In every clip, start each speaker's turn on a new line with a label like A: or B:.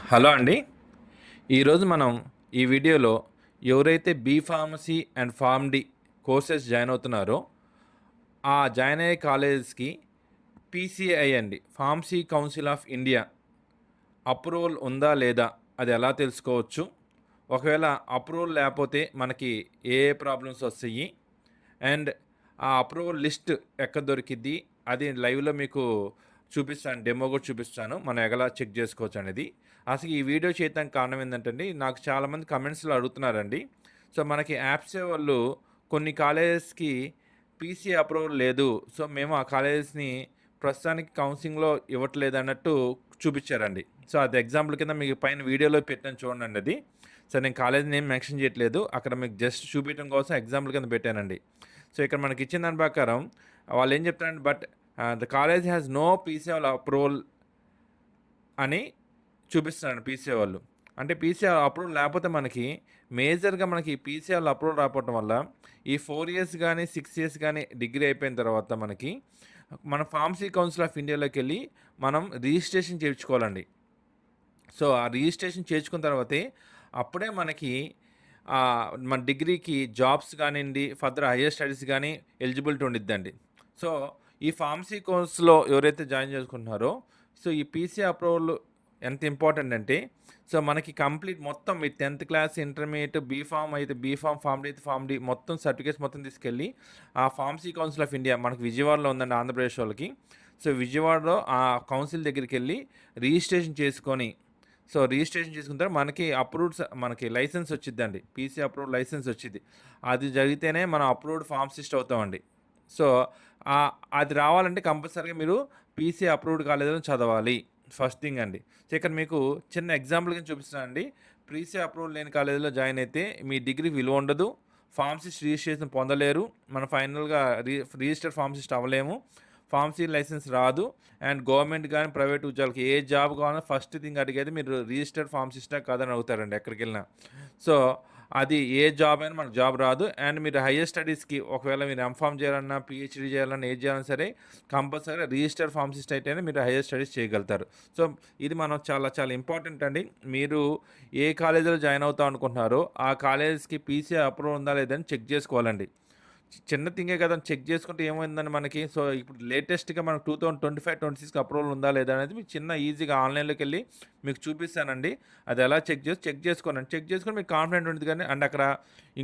A: Hello అండి. ఈరోజు మనం ఈ వీడియోలో ఎవరైతే B pharmacy and pharm D courses join అవుతున్నారో ఆ జాయిన్ అయ్యే కాలేజెస్కి పీసీఐ అండి. Pharmacy council of India approval ఉందా లేదా అది ఎలా తెలుసుకోవచ్చు? ఒకవేళ అప్రూవల్ లేకపోతే మనకి ఏ ఏ ప్రాబ్లమ్స్ వస్తాయి? అండ్ ఆ అప్రూవల్ లిస్ట్ ఎక్కడ దొరికిద్ది? అది లైవ్లో మీకు చూపిస్తాను డెమో కూడా చూపిస్తాను. మనం ఎలా చెక్ చేసుకోవచ్చు అనేది. అసలు ఈ వీడియో చేయడానికి కారణం ఏంటంటే నాకు చాలామంది కమెంట్స్లో అడుగుతున్నారండి. సో మనకి యాప్స్ వాళ్ళు కొన్ని కాలేజెస్కి పీసీ అప్రూవల్ లేదు. సో మేము ఆ కాలేజెస్ని ప్రస్తుతానికి కౌన్సిలింగ్లో ఇవ్వట్లేదు అన్నట్టు చూపించారండి. సో అది ఎగ్జాంపుల్ కింద మీకు పైన వీడియోలో పెట్టాను చూడండి అది సో నేను కాలేజ్ నేమ్ మెన్షన్ చేయట్లేదు. అక్కడ మీకు జస్ట్ చూపించడం కోసం ఎగ్జాంపుల్ కింద పెట్టానండి. సో ఇక్కడ మనకి ఇచ్చిన దాని ప్రకారం వాళ్ళు ఏం చెప్తారంటే but the college has no PC approval అని చూపిస్తున్నాడు పీసీ వాళ్ళు. అంటే పీసీఆర్ అప్రూవల్ లేకపోతే మనకి మేజర్గా మనకి పీసీఆర్ అప్రూవల్ రాకపోవడం వల్ల ఈ ఫోర్ ఇయర్స్ కానీ సిక్స్ ఇయర్స్ కానీ డిగ్రీ అయిపోయిన తర్వాత మనకి మన ఫార్మసీ కౌన్సిల్ ఆఫ్ ఇండియాలోకి వెళ్ళి మనం రిజిస్ట్రేషన్ చేయించుకోవాలండి. సో ఆ రిజిస్ట్రేషన్ చేర్చుకున్న తర్వాతే అప్పుడే మనకి మన డిగ్రీకి జాబ్స్ కానివ్వండి ఫర్దర్ హయ్యర్ స్టడీస్ కానీ ఎలిజిబిలిటీ ఉండిద్దండి. సో ఈ ఫార్మసీ కోర్స్లో ఎవరైతే జాయిన్ చేసుకుంటున్నారో సో ఈ పీసీ అప్రూవల్ ఎంత ఇంపార్టెంట్ అంటే సో మనకి కంప్లీట్ మొత్తం ఈ tenth class intermediate B pharm అయితే బీఫామ్ ఫామ్ డి అయితే ఫామ్ డి మొత్తం సర్టిఫికేట్స్ మొత్తం తీసుకెళ్ళి ఆ ఫార్మసీ కౌన్సిల్ ఆఫ్ ఇండియా మనకి విజయవాడలో ఉందండి ఆంధ్రప్రదేశ్ వాళ్ళకి. సో విజయవాడలో ఆ కౌన్సిల్ దగ్గరికి వెళ్ళి రిజిస్ట్రేషన్ చేసుకొని సో రిజిస్ట్రేషన్ చేసుకున్న తర్వాత మనకి అప్రూవ్డ్ మనకి లైసెన్స్ వచ్చిందండి పీసీ అప్రూవ్డ్ లైసెన్స్ వచ్చింది అది జరిగితేనే మనం అప్రూవ్డ్ ఫార్మసిస్ట్ అవుతామండి. సో అది రావాలంటే కంపల్సరీగా మీరు పీసీ అప్రూవ్డ్ కాలేజీలో చదవాలి. ఫస్ట్ థింగ్ అండి. సో ఇక్కడ మీకు చిన్న ఎగ్జాంపుల్ కింద చూపిస్తున్నాను అండి. పీసీ అప్రూవల్ లేని కాలేజీలో జాయిన్ అయితే మీ డిగ్రీ విలువ ఉండదు. ఫార్మసిస్ట్ రిజిస్ట్రేషన్ పొందలేరు. మనం ఫైనల్గా రి రిజిస్టర్డ్ ఫార్మసిస్ట్ అవ్వలేము. ఫార్మసీ లైసెన్స్ రాదు. అండ్ గవర్నమెంట్ కానీ ప్రైవేట్ ఉద్యోగాలకి ఏ జాబ్ కావాలన్నా ఫస్ట్ థింగ్ అడిగేది మీరు రిజిస్టర్డ్ ఫార్మసిస్టా కాదని అడుగుతారండి ఎక్కడికి వెళ్ళినా సో అది ఏ జాబ్ అయినా మనకు జాబ్ రాదు. అండ్ మీరు హయ్యర్ స్టడీస్కి ఒకవేళ మీరు ఎంఫామ్ చేయాలన్నా పిహెచ్డీ చేయాలన్నా ఏది చేయాలన్నా సరే కంపల్సరీ రిజిస్టర్డ్ ఫార్మసిస్ట్ అయితేనే మీరు హయ్యర్ స్టడీస్ చేయగలుగుతారు. సో ఇది మనం చాలా చాలా ఇంపార్టెంట్ అండి. మీరు ఏ కాలేజీలో జాయిన్ అవుతాం అనుకుంటున్నారో ఆ కాలేజెస్కి పీసీ అప్రూవ్ ఉందా లేదని చెక్ చేసుకోవాలండి. చిన్న థింగే కదా చెక్ చేసుకుంటే ఏమైందని మనకి? సో ఇప్పుడు లేటెస్ట్గా మనకు two thousand twenty five twenty six approval ఉందా లేదా అనేది మీకు చిన్న ఈజీగా ఆన్లైన్లోకి వెళ్ళి మీకు చూపిస్తానండి. అది ఎలా చెక్ చేసి చెక్ చేసుకోనండి. చెక్ చేసుకుని మీకు కాన్ఫిడెంట్ ఉంటుంది కానీ అండ్ అక్కడ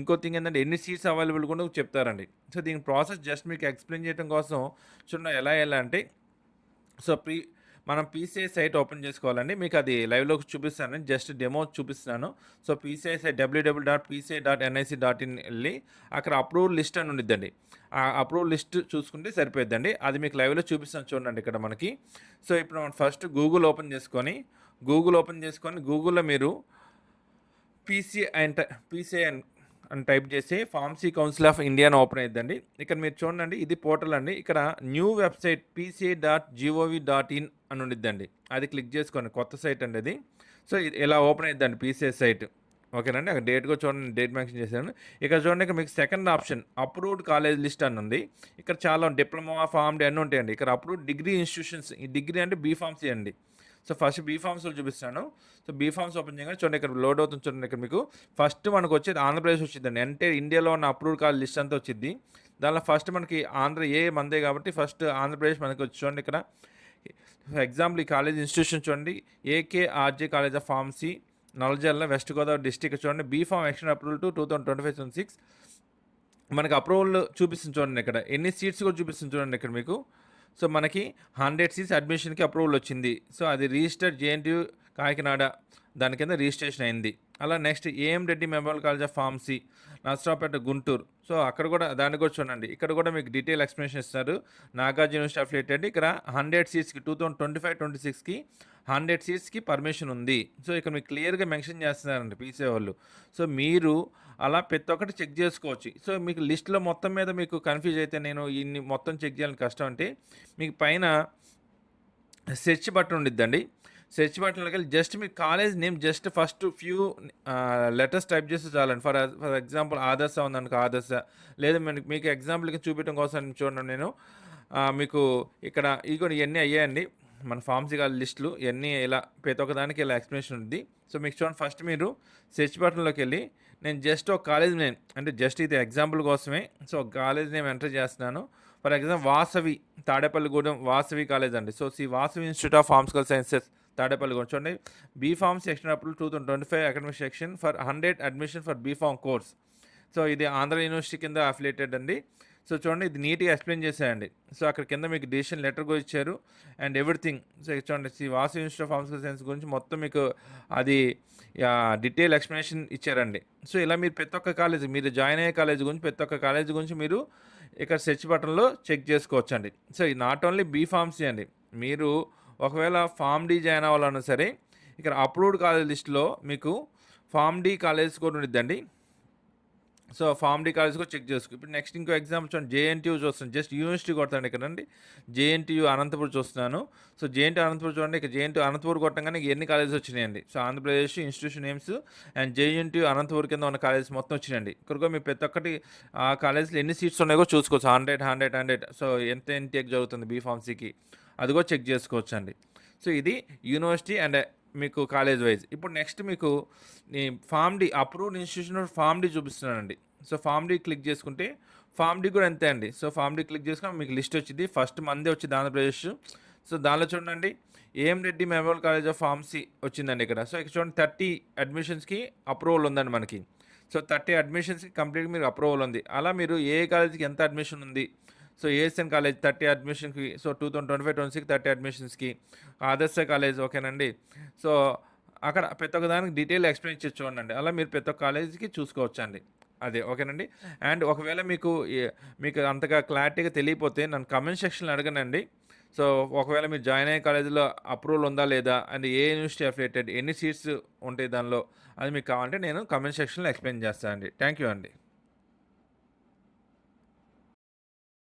A: ఇంకో థింగ్ ఏంటంటే ఎన్ని సీట్స్ అవైలబుల్ కూడా చెప్తారండి. సో దీని ప్రాసెస్ జస్ట్ మీకు ఎక్స్ప్లెయిన్ చేయడం కోసం చూడండి ఎలా ఎలా అంటే సో ప్రీ మనం పీసీఐ సైట్ ఓపెన్ చేసుకోవాలండి. మీకు అది లైవ్లోకి చూపిస్తాను. జస్ట్ డెమో చూపిస్తున్నాను. So PCI site W W dot PCI dot N I C dot in వెళ్ళి అక్కడ అప్రూవ్ లిస్ట్ అని ఉండిద్దండి. ఆ అప్రూవ్ లిస్ట్ చూసుకుంటే సరిపోద్దండి అది మీకు లైవ్లో చూపిస్తాను చూడండి ఇక్కడ మనకి. సో ఇప్పుడు మనం ఫస్ట్ గూగుల్ ఓపెన్ చేసుకొని గూగుల్ ఓపెన్ చేసుకొని గూగుల్లో మీరు పీసీఐ అండ్ పీసీఐ అని టైప్ చేసి ఫార్మసీ కౌన్సిల్ ఆఫ్ ఇండియా అని ఓపెన్ అయిద్దండి. ఇక్కడ మీరు చూడండి ఇది పోర్టల్ అండి. ఇక్కడ new website PCI dot G O V dot in అని ఉండిద్దండి. అది క్లిక్ చేసుకోండి కొత్త సైట్ అండి అది. సో ఇది ఇలా ఓపెన్ అయిద్దండి పీసీఐ సైట్. ఓకేనండి? అక్కడ డేట్ కూడా చూడండి డేట్ మెన్షన్ చేశాను. ఇక్కడ చూడండి ఇక్కడ మీకు second option approved college list అని ఉంది. ఇక్కడ చాలా డిప్లొమా ఫార్మ్ డే అన్నీ ఉంటాయండి. ఇక్కడ అప్రూవ్డ్ డిగ్రీ ఇన్స్టిట్యూషన్స్ ఈ డిగ్రీ అంటే బీఫార్మసీ అండి. సో ఫస్ట్ బీ ఫార్మ్స్లో చూపిస్తాను సో బీ ఫార్మ్స్ ఓపెన్ చేయగానే చూడండి ఇక్కడ లోడ్ అవుతుంది చూడండి ఇక్కడ మీకు. ఫస్ట్ మనకు వచ్చేది ఆంధ్రప్రదేశ్ వచ్చిందండి. అంటే ఇండియాలో ఉన్న అప్రూవ్డ్ కాల్ లిస్ట్ అంతా వచ్చింది. దానిలో ఫస్ట్ మనకి ఆంధ్ర ఏ మందే కాబట్టి ఫస్ట్ ఆంధ్రప్రదేశ్ మనకి వచ్చి చూడండి ఇక్కడ. ఫర్ ఎగ్జాంపుల్ ఈ కాలేజ్ ఇన్స్టిట్యూషన్ చూడండి. AK RJ college of pharmacy Nallajerla west Godavari district చూడండి. B pharm approval to two thousand twenty five twenty six మనకి అప్రూవల్ చూపిస్తుంది చూడండి ఇక్కడ. ఎన్ని సీట్స్ కూడా చూపిస్తుంది చూడండి ఇక్కడ మీకు. సో మనకి హండ్రెడ్ సీట్స్ అడ్మిషన్కి అప్రూవల్ వచ్చింది. సో అది రిజిస్టర్డ్ జేఎన్టీయూ కాకినాడ. దాని కింద రిజిస్ట్రేషన్ అయింది. అలా next AM Reddy memorial college of pharmacy Narasaraopet Guntur. So అక్కడ కూడా దాన్ని కూడా చూడండి. ఇక్కడ కూడా మీకు డీటెయిల్ ఎక్స్ప్లెనేషన్ ఇస్తారు. నాగార్జున యూనివర్సిటీ అఫిలియేటెడ్ ఇక్కడ hundred సీట్స్కి two thousand twenty five twenty సిక్స్కి హండ్రెడ్ సీట్స్కి పర్మిషన్ ఉంది. సో ఇక్కడ మీకు క్లియర్గా మెన్షన్ చేస్తున్నారండి పీసీ వాళ్ళు. సో మీరు అలా ప్రతి ఒక్కటి చెక్ చేసుకోవచ్చు. సో మీకు లిస్ట్లో మొత్తం మీద మీకు కన్ఫ్యూజ్ అయితే నేను ఇన్ని మొత్తం చెక్ చేయాలని కష్టం అంటే మీకు పైన సెర్చ్ బటన్ ఉండిద్దండి. సెర్చ్ బటన్లోకి వెళ్ళి జస్ట్ మీ college name just first few letters type చేస్తే చాలండి. ఫర్ ఫర్ ఎగ్జాంపుల్ ఆదర్శ ఉందనుకో ఆదర్శ. లేదా మీకు ఎగ్జాంపుల్కి చూపించడం కోసం చూడండి నేను. మీకు ఇక్కడ ఇగో ఇవన్నీ అయ్యాయండి. మన ఫార్మసీ కాలేజ్ లిస్టులు ఇవన్నీ ఇలా ప్రతి ఒక్కదానికి ఇలా ఎక్స్ప్లెనేషన్ ఉంది. సో మీకు చూడండి ఫస్ట్ మీరు సెర్చ్ బటన్లోకి వెళ్ళి నేను జస్ట్ ఒక కాలేజ్ నేమ్ అంటే జస్ట్ ఇది ఎగ్జాంపుల్ కోసమే సో కాలేజ్ నేమ్ ఎంటర్ చేస్తున్నాను. For example Vasavi Tadepalligudem Vasavi college అండి. So see Vasavi institute of pharmaceutical sciences Tadepalligudem చూడండి బీ ఫార్మ్ సెక్షన్ అప్పుడు two thousand twenty five academic section for hundred admission for B pharm course so ఇది Andhra university కింద affiliated అండి. So చూడండి ఇది నీట్గా explain చేసేయండి సో అక్కడ కింద మీకు డిసిషన్ లెటర్ కూడా ఇచ్చారు. అండ్ ఎవ్రీథింగ్ సో చూడండి Sri Vasu institute of pharmaceutical science గురించి మొత్తం మీకు అది డీటెయిల్ ఎక్స్ప్లెనేషన్ ఇచ్చారండి. సో ఇలా మీరు ప్రతి ఒక్క కాలేజ్ మీరు జాయిన్ అయ్యే కాలేజ్ గురించి ప్రతి ఒక్క కాలేజ్ గురించి మీరు ఇక్కడ సెర్చ్ బటన్లో చెక్ చేసుకోవచ్చు అండి సో ఇది నాట్ ఓన్లీ బీ ఫార్మసీ అండి. మీరు ఒకవేళ ఫామ్ డీ జాయిన్ అవ్వాలన్నా సరే ఇక్కడ అప్రూవ్డ్ కాలేజ్ లిస్ట్లో మీకు ఫామ్ డీ కాలేజ్ కూడా ఉండిద్దండి. సో ఫార్మ్ డీ కాలేజ్ కూడా చెక్ చేసుకో. ఇప్పుడు నెక్స్ట్ ఇంకో ఎగ్జాంపుల్ చూడండి. జేఎన్టీయూ చూస్తున్నాను. జస్ట్ యూనివర్సిటీ కొడతాను ఇక్కడండి. జేఎన్టీయూ అనంతపురం చూస్తున్నాను. సో జేఎన్టీ అనంతపురం చూడండి. ఇక్కడ జేఎన్టీ అనంతపురం కొట్టగానే ఎన్ని కాలేజెస్ వచ్చినాయండి? So Andhra Pradesh institution names and JNTU Anantapuram కింద ఉన్న కాలేజెస్ మొత్తం వచ్చినాయండి. ఇక్కడ మీ ప్రతి ఒక్కటి ఆ కాలేజ్లో ఎన్ని సీట్స్ ఉన్నాయో చూసుకోవచ్చు. Hundred hundred hundred. సో ఎంత ఎన్టీఎక్ జరుగుతుంది బీఫార్మసీకి అది కూడా చెక్ చేసుకోవచ్చు అండి సో ఇది యూనివర్సిటీ అండ్ మీకు కాలేజ్ వైజ్ ఇప్పుడు నెక్స్ట్ మీకు ఈ form D approved institution form D చూపిస్తున్నానండి. సో ఫామ్ డి క్లిక్ చేసుకుంటే ఫామ్ డి కూడా అంతే అండి. సో ఫామ్ డి క్లిక్ చేసుకుని మీకు లిస్ట్ వచ్చింది. ఫస్ట్ మందే వచ్చింది ఆంధ్రప్రదేశ్ సో దానిలో చూడండి. A M Reddy memorial college of pharmacy వచ్చిందండి ఇక్కడ. సో ఇక్కడ చూడండి థర్టీ అడ్మిషన్స్కి అప్రూవల్ ఉందండి మనకి. సో థర్టీ అడ్మిషన్స్కి కంప్లీట్గా మీకు అప్రూవల్ ఉంది. అలా మీరు ఏ కాలేజ్కి ఎంత అడ్మిషన్ ఉంది? So ASN college thirty అడ్మిషన్కి so two thousand twenty five twenty six thirty అడ్మిషన్స్కి. Adarsha college ఓకేనండి. సో అక్కడ ప్రతి ఒక్క దానికి డీటెయిల్ ఎక్స్ప్లెయిన్ చేసి చూడండి. అలా మీరు ప్రతి ఒక్క కాలేజీకి చూసుకోవచ్చు అండి అదే ఓకేనండి. అండ్ ఒకవేళ మీకు మీకు అంతగా క్లారిటీగా తెలియపోతే నన్ను కమెంట్ సెక్షన్లో అడగనండి. సో ఒకవేళ మీరు జాయిన్ అయ్యే కాలేజీలో అప్రూవల్ ఉందా లేదా అండ్ ఏ యూనివర్సిటీ అఫిలేటెడ్ ఎన్ని సీట్స్ ఉంటాయి దానిలో అది మీకు కావాలంటే నేను కమెంట్ సెక్షన్లో ఎక్స్ప్లెయిన్ చేస్తాను అండి థ్యాంక్ యూ అండి.